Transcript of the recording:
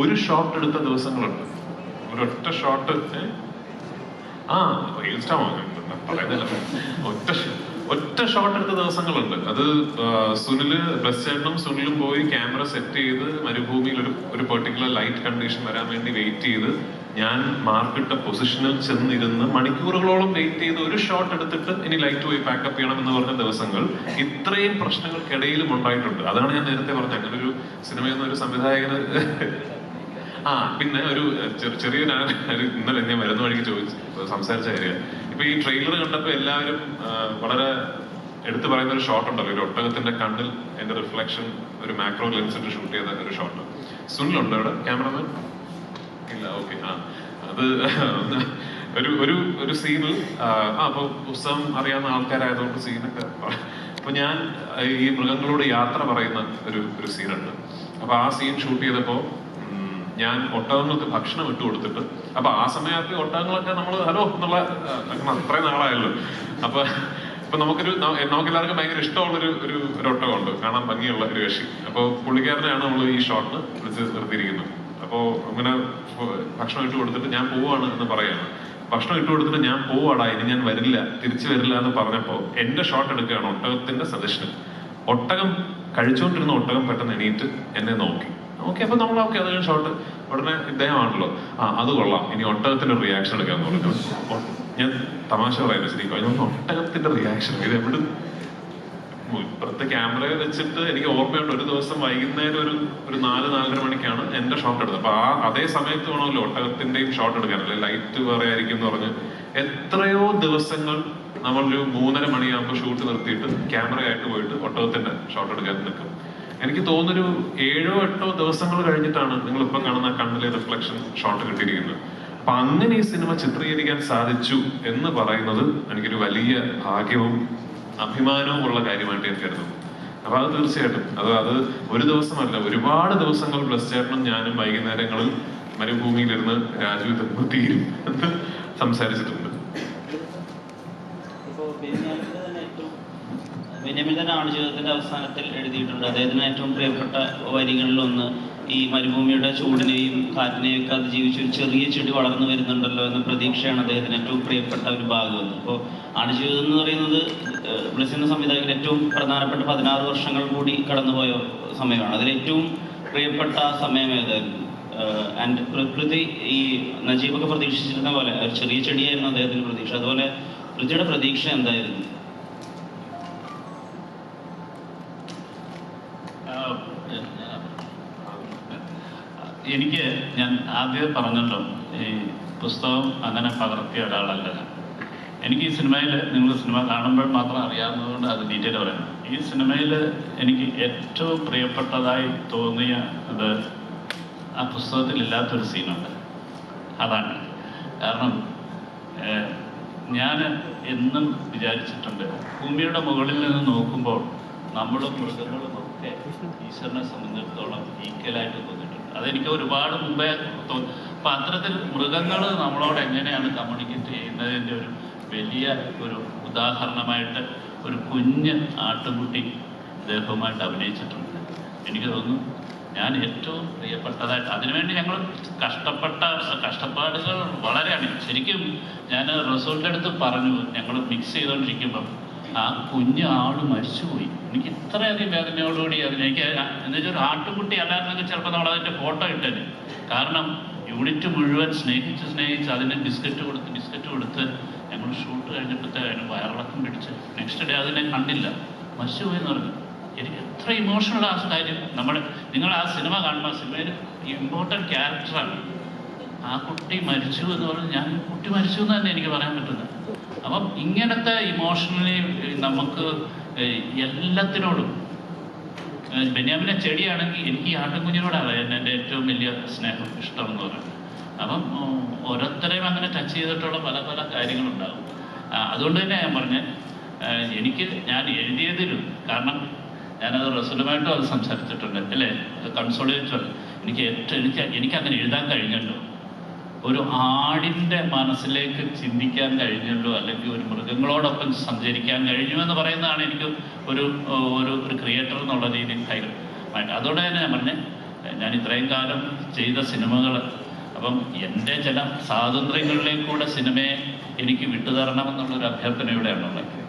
ഒരു ഷോട്ട് എടുത്ത ദിവസങ്ങളുണ്ട്. ഒരൊറ്റ ഷോട്ട് ആ ഒറ്റ ഒറ്റ ഷോട്ട് എടുത്ത ദിവസങ്ങളുണ്ട്. അത് സുനിൽ ചേട്ടനും സുനിലും പോയി ക്യാമറ സെറ്റ് ചെയ്ത് മരുഭൂമിയിൽ ഒരു ഒരു പെർട്ടിക്കുലർ ലൈറ്റ് കണ്ടീഷൻ വരാൻ വേണ്ടി വെയിറ്റ് ചെയ്ത് ഞാൻ മാർക്കിട്ട പൊസിഷനിൽ ചെന്നിരുന്ന് മണിക്കൂറുകളോളം വെയിറ്റ് ചെയ്ത് ഒരു ഷോട്ട് എടുത്തിട്ട് ഇനി ലൈറ്റ് പോയി പാക്കപ്പ് ചെയ്യണം എന്ന് പറഞ്ഞ ദിവസങ്ങൾ ഇത്രയും പ്രശ്നങ്ങൾക്കിടയിലും ഉണ്ടായിട്ടുണ്ട്. അതാണ് ഞാൻ നേരത്തെ പറഞ്ഞത്. അങ്ങനെ ഒരു ഒരു സംവിധായകന് ആ പിന്നെ ഒരു ചെറിയ ഞാൻ ഇന്നലെ ഞാൻ വരുന്ന വഴിക്ക് ചോദിച്ചു സംസാരിച്ച കാര്യം. ഇപ്പൊ ഈ ട്രെയിലർ കണ്ടപ്പോ എല്ലാവരും വളരെ എടുത്തു പറയുന്ന ഒരു ഷോട്ട് ഉണ്ടല്ലോ. ഒരു ഒട്ടകത്തിന്റെ കണ്ണിൽ എന്റെ റിഫ്ലക്ഷൻ ഒരു മാക്രോ ലെൻസ് ഇട്ട് ഷൂട്ട് ചെയ്ത ഒരു ഷോട്ട് സുനിലുണ്ടോ ഇവിടെ? ക്യാമറമാൻ ഇല്ല ഓക്കെ ആ. അത് ഒരു ഒരു ഒരു സീനിൽ ആ അപ്പൊ പുസ്തകം അറിയാവുന്ന ആൾക്കാരായതുകൊണ്ട് സീനൊക്കെ അപ്പൊ ഞാൻ ഈ മൃഗങ്ങളോട് യാത്ര പറയുന്ന ഒരു ഒരു സീനുണ്ട് അപ്പൊ ആ സീൻ ഷൂട്ട് ചെയ്തപ്പോ ഉം, ഞാൻ ഒട്ടകങ്ങൾക്ക് ഭക്ഷണം ഇട്ട് കൊടുത്തിട്ട് അപ്പൊ ആ സമയത്ത് ഒട്ടകങ്ങളൊക്കെ നമ്മൾ ഹലോ എന്നുള്ള അത്രയും നാളായല്ലോ. അപ്പൊ ഇപ്പൊ നമുക്കൊരു നമുക്ക് എല്ലാവർക്കും ഭയങ്കര ഇഷ്ടമുള്ളൊരു ഒരു ഒരു ഒട്ടകമുണ്ട്. കാണാൻ ഭംഗിയുള്ള ഒരു കക്ഷി. അപ്പൊ പുള്ളിക്കാരനെയാണ് നമ്മൾ ഈ ഷോട്ടിന് വിളിച്ച് നിർത്തിയിരിക്കുന്നത്. അപ്പോ അങ്ങനെ ഭക്ഷണം ഇട്ട് കൊടുത്തിട്ട് ഞാൻ പോവാണ് എന്ന് പറയാണ്. ഭക്ഷണം ഇട്ട് കൊടുത്തിട്ട് ഞാൻ പോവാടാ ഇനി ഞാൻ വരില്ല തിരിച്ചു വരില്ല എന്ന് പറഞ്ഞപ്പോ എന്റെ ഷോട്ട് എടുക്കുകയാണ് ഒട്ടകത്തിന്റെ സജഷൻ. ഒട്ടകം കഴിച്ചുകൊണ്ടിരുന്ന ഒട്ടകം പെട്ടെന്ന് എണീറ്റ് എന്നെ നോക്കി. ഓക്കെ അപ്പൊ നമ്മൾ ഓക്കെ അത് ഷോട്ട് ഉടനെ ഇദ്ദേഹമാണല്ലോ. ആ അത് കൊള്ളാം. ഇനി ഒട്ടകത്തിന്റെ റിയാക്ഷൻ എടുക്കാൻ പറഞ്ഞു ഞാൻ തമാശ പറയുന്നത് ശരിക്കും. ഒട്ടകത്തിന്റെ റിയാക്ഷൻ ഇത് എവിടെ ഇപ്പുറത്തെ ക്യാമറയിൽ വെച്ചിട്ട് എനിക്ക് ഓർമ്മയുണ്ട് ഒരു ദിവസം വൈകുന്നേരം ഒരു ഒരു നാല് നാലര മണിക്കാണ് എന്റെ ഷോട്ട് എടുത്തത്. അപ്പൊ ആ അതേ സമയത്ത് വേണമല്ലോ ഒട്ടകത്തിന്റെയും ഷോട്ട് എടുക്കാനല്ലേ? ലൈറ്റ് വേറെ ആയിരിക്കും എന്ന് പറഞ്ഞ് എത്രയോ ദിവസങ്ങൾ നമ്മളൊരു മൂന്നര മണിയാകുമ്പോൾ ഷൂട്ട് നിർത്തിയിട്ട് ക്യാമറയായിട്ട് പോയിട്ട് ഒട്ടകത്തിന്റെ ഷോട്ട് എടുക്കാൻ നിൽക്കും. എനിക്ക് തോന്നുന്നൊരു ഏഴോ എട്ടോ ദിവസങ്ങൾ കഴിഞ്ഞിട്ടാണ് നിങ്ങൾ ഇപ്പം കാണുന്ന കണ്ണിലെ റിഫ്ലക്ഷൻ ഷോട്ട് കിട്ടിയിരിക്കുന്നത്. അപ്പൊ അങ്ങനെ ഈ സിനിമ ചിത്രീകരിക്കാൻ സാധിച്ചു എന്ന് പറയുന്നത് എനിക്കൊരു വലിയ ഭാഗ്യവും അഭിമാനവും ഉള്ള കാര്യമായിട്ട് ഞാൻ കരുതുന്നു. അപ്പൊ അത് തീർച്ചയായിട്ടും. അത് അത് ഒരു ദിവസമല്ല ഒരുപാട് ദിവസങ്ങൾ ബ്ലസ് ചേട്ടനും ഞാനും വൈകുന്നേരങ്ങളിൽ മരുഭൂമിയിലിരുന്ന് രാജു ഇതെപ്പോ തീരും സംസാരിച്ചിട്ടുണ്ട് ഇപ്പോൾ ബെന്യാമിന്റെ തന്നെ ഏറ്റവും ബെന്യാമിൻ ജീവിതത്തിന്റെ അവസാനത്തിൽ എഴുതിയിട്ടുണ്ട്. അദ്ദേഹത്തിന് ഏറ്റവും പ്രിയപ്പെട്ട വരികളിലൊന്ന് ഈ മരുഭൂമിയുടെ ചൂടിനെയും കാറ്റിനെയും ഒക്കെ അതിജീവിച്ച് ഒരു ചെറിയ ചെടി വളർന്നു വരുന്നുണ്ടല്ലോ എന്ന പ്രതീക്ഷയാണ് അദ്ദേഹത്തിന് ഏറ്റവും പ്രിയപ്പെട്ട ഒരു ഭാഗം അപ്പോൾ അണുജീവിതം എന്ന് പറയുന്നത് ഏഹ്, ബ്ലസ്സിന്റെ സംവിധായകൻ ഏറ്റവും പ്രധാനപ്പെട്ട പതിനാറ് വർഷങ്ങൾ കൂടി കടന്നുപോയ സമയമാണ്. അതിൽ ഏറ്റവും പ്രിയപ്പെട്ട സമയം ഏതായിരുന്നു? ആൻഡ് പ്രകൃതി ഈ നജീബൊക്കെ പ്രതീക്ഷിച്ചിരുന്ന പോലെ ഒരു ചെറിയ ചെടിയായിരുന്നു അദ്ദേഹത്തിന്റെ പ്രതീക്ഷ. അതുപോലെ പൃഥ്വിയുടെ പ്രതീക്ഷ എന്തായിരുന്നു? എനിക്ക് ഞാൻ ആദ്യം പറഞ്ഞല്ലോ ഈ പുസ്തകം അങ്ങനെ പകർത്തിയ ഒരാളല്ല എനിക്ക് ഈ സിനിമയിൽ നിങ്ങൾ സിനിമ കാണുമ്പോൾ മാത്രം അറിയാവുന്നതുകൊണ്ട് അത് ഡീറ്റെയിൽ പറയാം. ഈ സിനിമയിൽ എനിക്ക് ഏറ്റവും പ്രിയപ്പെട്ടതായി തോന്നിയ അത് ആ പുസ്തകത്തിൽ ഇല്ലാത്തൊരു സീനുണ്ട്. അതാണ്. കാരണം ഞാൻ എന്നും വിചാരിച്ചിട്ടുണ്ട് ഭൂമിയുടെ മുകളിൽ നിന്ന് നോക്കുമ്പോൾ നമ്മളും മൃഗങ്ങളും ഒക്കെ ഈശ്വരനെ സംബന്ധിച്ചിടത്തോളം ഈക്വലായിട്ട് അതെനിക്ക് ഒരുപാട് മുമ്പേ തോന്നി. അപ്പം അത്തരത്തിൽ മൃഗങ്ങൾ നമ്മളോട് എങ്ങനെയാണ് കമ്മ്യൂണിക്കേറ്റ് ചെയ്യുന്നതിന്റെ ഒരു വലിയ ഒരു ഉദാഹരണമായിട്ട് ഒരു കുഞ്ഞ് ആട്ടുകുട്ടി അദ്ദേഹവുമായിട്ട് അഭിനയിച്ചിട്ടുണ്ട്. എനിക്ക് തോന്നുന്നു ഞാൻ ഏറ്റവും പ്രിയപ്പെട്ടതായിട്ട് അതിനുവേണ്ടി ഞങ്ങൾ കഷ്ടപ്പെട്ട കഷ്ടപ്പാടുകൾ വളരെയാണ് ശരിക്കും ഞാൻ റിസോർട്ടിന്റെ അടുത്ത് പറഞ്ഞു. ഞങ്ങൾ മിക്സ് ചെയ്തുകൊണ്ടിരിക്കുമ്പം ആ കുഞ്ഞ് ആൾ മരിച്ചുപോയി. എനിക്ക് ഇത്രയധികം വേദനയോടുകൂടി അതിന് എനിക്ക് എന്ന് വെച്ചാൽ ഒരു ആട്ടുകുട്ടി അല്ലായിരുന്നെങ്കിൽ ചിലപ്പോൾ നമ്മൾ അതിന്റെ ഫോട്ടോ ഇട്ടത് കാരണം യൂണിറ്റ് മുഴുവൻ സ്നേഹിച്ച് സ്നേഹിച്ച് അതിന് ബിസ്ക്കറ്റ് കൊടുത്ത് ബിസ്ക്കറ്റ് കൊടുത്ത് ഞങ്ങൾ ഷൂട്ട് കഴിഞ്ഞപ്പോഴത്തെ അതിന് വയറിളക്കം പിടിച്ച് നെക്സ്റ്റ് ഡേ അതിനെ കണ്ടില്ല. മരിച്ചുപോയി എന്ന് പറഞ്ഞു. എനിക്ക് എത്ര ഇമോഷണൽ ആ കാര്യം. നമ്മൾ നിങ്ങൾ ആ സിനിമ കാണുമ്പോൾ സിനിമയിൽ ഇമ്പോർട്ടന്റ് ക്യാരക്ടറാണ് ആ കുട്ടി മരിച്ചു എന്ന് പറഞ്ഞ് ഞാൻ കുട്ടി മരിച്ചു എന്ന് തന്നെ എനിക്ക് പറയാൻ പറ്റുന്നത്. അപ്പം ഇങ്ങനത്തെ ഇമോഷണലി നമുക്ക് എല്ലാത്തിനോടും ബെന്യാമിന്റെ ചെടിയാണെങ്കിൽ എനിക്ക് ഈ ആട്ടുംകുഞ്ഞിനോടാണ് എന്റെ ഏറ്റവും വലിയ സ്നേഹം ഇഷ്ടം എന്ന് പറയുന്നത്. അപ്പം ഓരോരുത്തരെയും അങ്ങനെ ടച്ച് ചെയ്തിട്ടുള്ള പല പല കാര്യങ്ങളുണ്ടാകും. അതുകൊണ്ട് തന്നെ ഞാൻ പറഞ്ഞത് എനിക്ക് ഞാൻ എഴുതിയതിലും കാരണം ഞാനത് റസൂലുമായിട്ടും അത് സംസാരിച്ചിട്ടുണ്ട് അല്ലേ? അത് കൺസോളിഡേറ്റ് എനിക്ക് ഏറ്റവും എനിക്ക് എനിക്ക് അങ്ങനെ എഴുതാൻ കഴിഞ്ഞല്ലോ. ഒരു ആടിന്റെ മനസ്സിലേക്ക് ചിന്തിക്കാൻ കഴിഞ്ഞല്ലോ അല്ലെങ്കിൽ ഒരു മൃഗങ്ങളോടൊപ്പം സഞ്ചരിക്കാൻ കഴിഞ്ഞു എന്ന് പറയുന്നതാണ് എനിക്ക് ഒരു ഒരു ഒരു ക്രിയേറ്റർ എന്നുള്ള രീതിയിൽ കൈ അതുകൊണ്ട് തന്നെ ഞാൻ പറഞ്ഞേ ഞാൻ ഇത്രയും കാലം ചെയ്ത സിനിമകൾ അപ്പം എന്റെ ചില സ്വാതന്ത്ര്യങ്ങളിലേക്കൂടെ സിനിമയെ എനിക്ക് വിട്ടുതരണമെന്നുള്ളൊരു അഭ്യർത്ഥന ഇവിടെയാണുള്ളത്